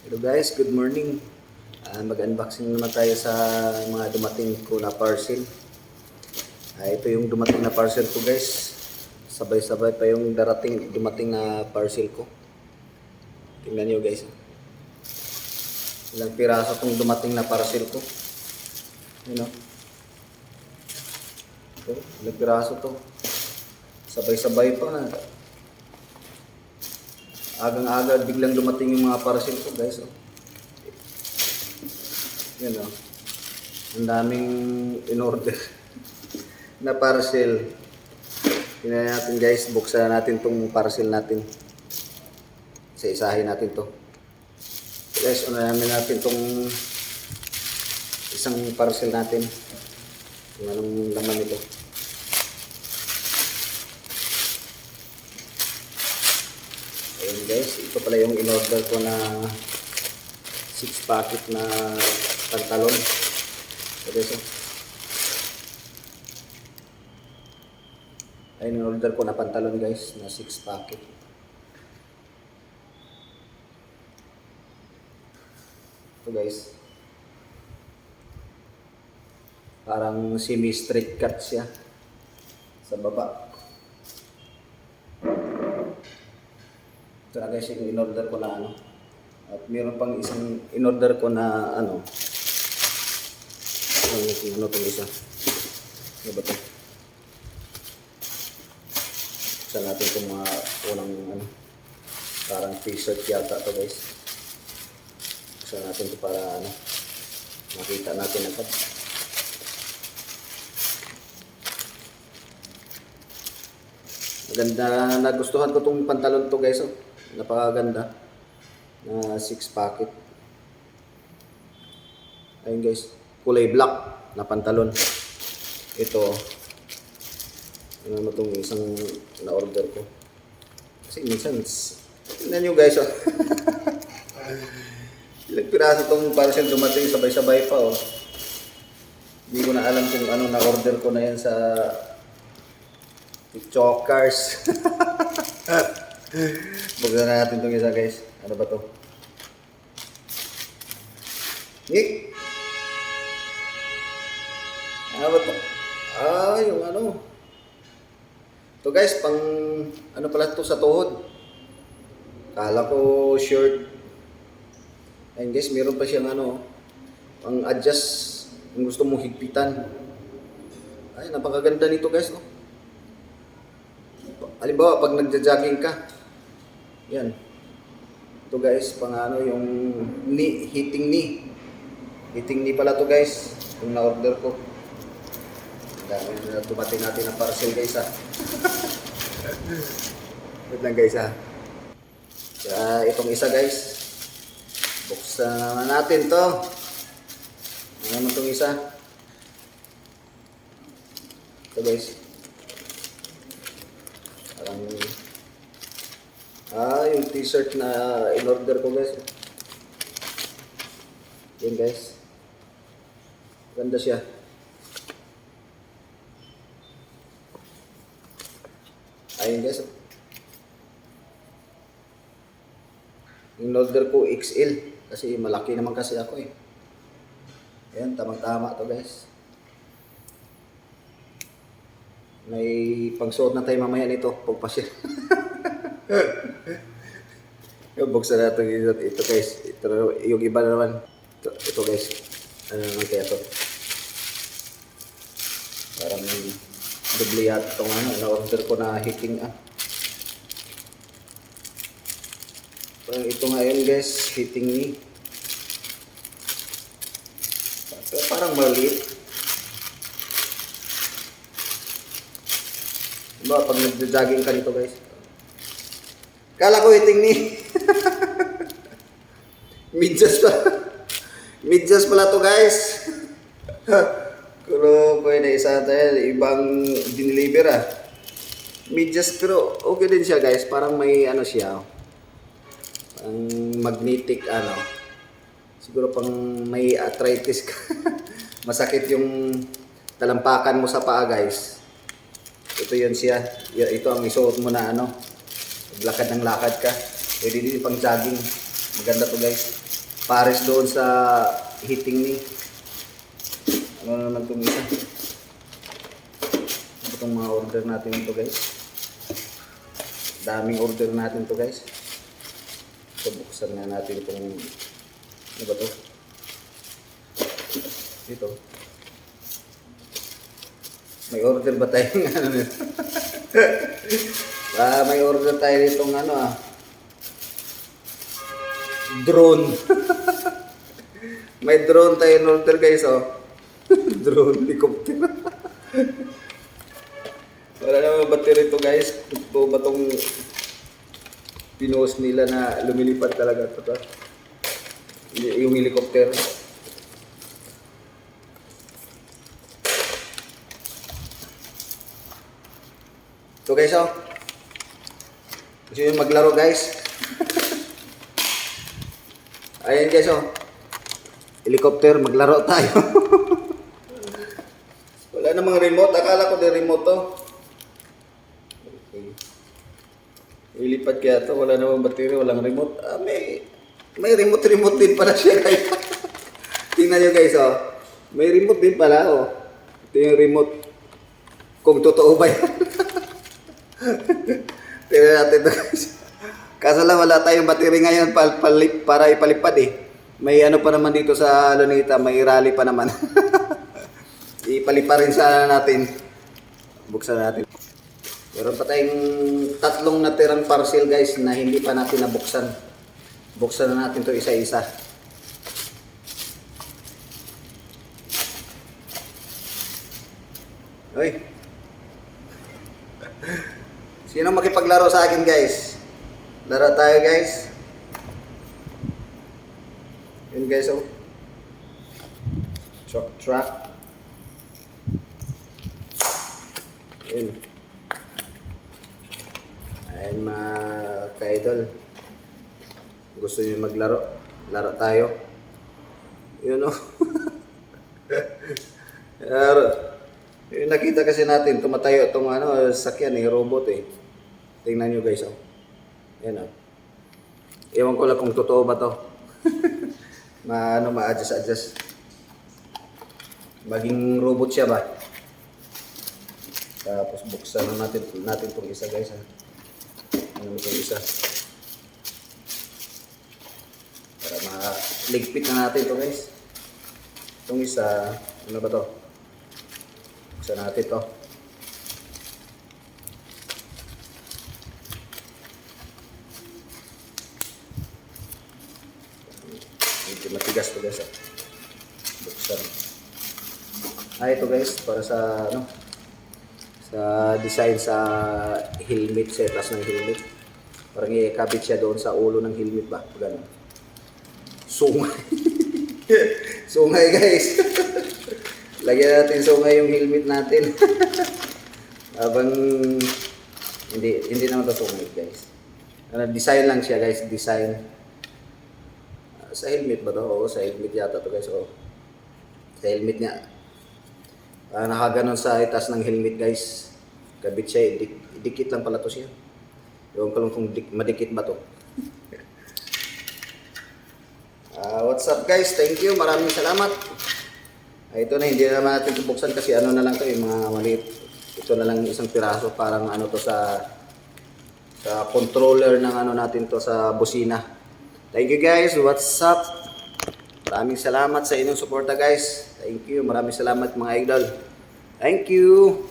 Hello guys, good morning. Ah, mag-unboxing naman tayo sa mga dumating ko na parcel. Ah, ito yung dumating na parcel ko guys. Sabay-sabay pa yung darating dumating na parcel ko. Tingnan niyo guys. Ilang piraso tong dumating na parcel ko. Yun o. Ito, ilang piraso to. Sabay-sabay pa na. Agang-aga biglang dumating yung mga parcel ko guys. Oh. Yan oh. Ang daming in-order na parcel. Tingnan natin guys, buksan natin tong parcel natin. Isa-isahin natin to. Guys, unahin natin tong isang parcel natin. Kung anong laman nito. Ayun guys, ito pala yung in-order ko na 6 packet na pantalon. So guys, oh. Ayun, in-order ko na pantalon guys, na 6 packet. Ito guys. Parang semi-straight cut siya sa baba. Ito na guys yung in-order ko na ano. At meron pang isang in-order ko na ano. Ano yung ano itong isa. Ano ba ito? Isa natin itong mga unang ano. Parang t-shirt yata ito guys. Isa natin ito para ano. Makita natin agad. Maganda, nagustuhan ko tong pantalon to guys. Oh. Napakaganda. Na 6 packet. Ayun guys, kulay black na pantalon. Ito, ano mo tong isang na-order ko. Kasi minsan, tingnan nyo guys, oh. Ilang piraso tong parcel dumating sabay-sabay pa, oh. Hindi ko na alam kung ano na-order ko na yan sa Chokers. Buksan na natin itong isa guys. Ano ba to? Nick! Ano ba to? Ah, yung ano. To guys, pang ano pala to sa tuhod. Kala ko shirt. Ayun guys, meron pa siyang ano, pang adjust kung gusto mo higpitan. Ay, napakaganda nito guys, no? Halimbawa, pag nagja-jogging ka, yan. Ito guys, pang ano, yung knee, hitting knee. Hitting knee pala to guys, yung na-order ko. Dami na tumating natin ang parcel guys ha. Wait lang guys ha. Kaya itong isa guys, buksan naman natin to. Ano naman itong isa? Ito guys. Parang Ah, yung t-shirt na in-order ko guys. Yan guys. Ganda siya. Ayun guys. In-order ko XL kasi malaki naman kasi ako eh. Ayan, tamang-tama to guys. May pagsuot na tayo mamaya nito, pagpasya. yung buksan natin ito, ito guys. Ito, yung iba na naman. Ito, ito guys. Ano naman kaya to? Parang doble yata itong ano, na-order ko na hitting ah. Parang ito nga yun guys, hitting knee. Pero parang maliit. Diba, pag nagja-jogging ka nito guys. Kala ko hitting knee. Midyas pa. Midyas pala to guys. pero pwede isa tayo, ibang dineliver ah. Midyas pero okay din siya guys. Parang may ano siya. oh. Parang magnetic ano. Siguro pang may arthritis ka. Masakit yung talampakan mo sa paa guys. Ito yun siya. Ito ang isuot mo na ano. Lakad ng lakad ka. Pwede din pang jogging. Maganda to guys. Pares doon sa heating ni. Ano na naman itong isa? Itong mga order natin ito guys? Daming order natin to guys. So buksan na natin itong ano ba to? Dito. May order ba tayong ano nito? ah, may order tayo nitong ano ah. Drone. may drone tayo in order guys oh. drone helicopter. Wala naman battery to guys. Ito ba tong pinost nila na lumilipad talaga ito to? Yung helicopter. So guys, oh. Gusto nyo maglaro guys? Ayan guys, oh. Helicopter, maglaro tayo. Wala namang remote. Akala ko din remote to. Okay. Ilipad kaya to. Wala namang battery, walang remote. Ah, may, may remote-remote din pala siya. Tingnan nyo guys, oh. May remote din pala, oh. Ito yung remote. Kung totoo ba yan. Tingnan natin to guys. Kaso lang wala tayong battery ngayon pal, palip, para ipalipad eh. May ano pa naman dito sa Lunita, may rally pa naman. Ipalipa rin sana natin. Buksan natin. Meron pa tayong tatlong natirang parcel guys na hindi pa natin nabuksan. Buksan na natin to isa-isa. Uy. Sino makipaglaro sa akin guys? Laro tayo guys. Yun guys oh. Truck truck. Yun. Ayun mga ka-idol. Gusto niyo maglaro? Laro tayo. Yun oh. Laro. Nakita kasi natin, tumatayo itong ano, sakyan eh, robot eh. Tingnan nyo guys oh. Yan oh. Ewan ko lang kung totoo ba to. ma ano, ma-adjust adjust. Maging robot siya ba? Tapos buksan na natin natin tong isa guys ha. Ano itong isa? Para ma-ligpit na natin to guys. Itong isa, ano ba to? Buksan natin to. Medyo matigas to guys. ah. Buksan. Ah, ito guys, para sa ano, sa design sa helmet, sa taas ng helmet. Parang ikabit siya doon sa ulo ng helmet ba? Ganun. Sungay. sungay guys. Lagyan natin sungay yung helmet natin. Habang hindi hindi naman to sungay guys. Ano, design lang siya guys, design. Sa helmet ba to? Oo, sa helmet yata to guys. Oo. Sa helmet niya. Ah, nakaganon sa itas ng helmet guys. Kabit siya, eh. dik, dikit lang pala to siya. Ewan ko lang kung dik, madikit ba to. Ah, what's up guys? Thank you. Maraming salamat. Ah, ito na, hindi na naman natin buksan kasi ano na lang to, yung mga maliit. Ito na lang isang piraso, parang ano to sa sa controller ng ano natin to sa busina. Thank you guys. What's up? Maraming salamat sa inyong suporta guys. Thank you. Maraming salamat mga idol. Thank you.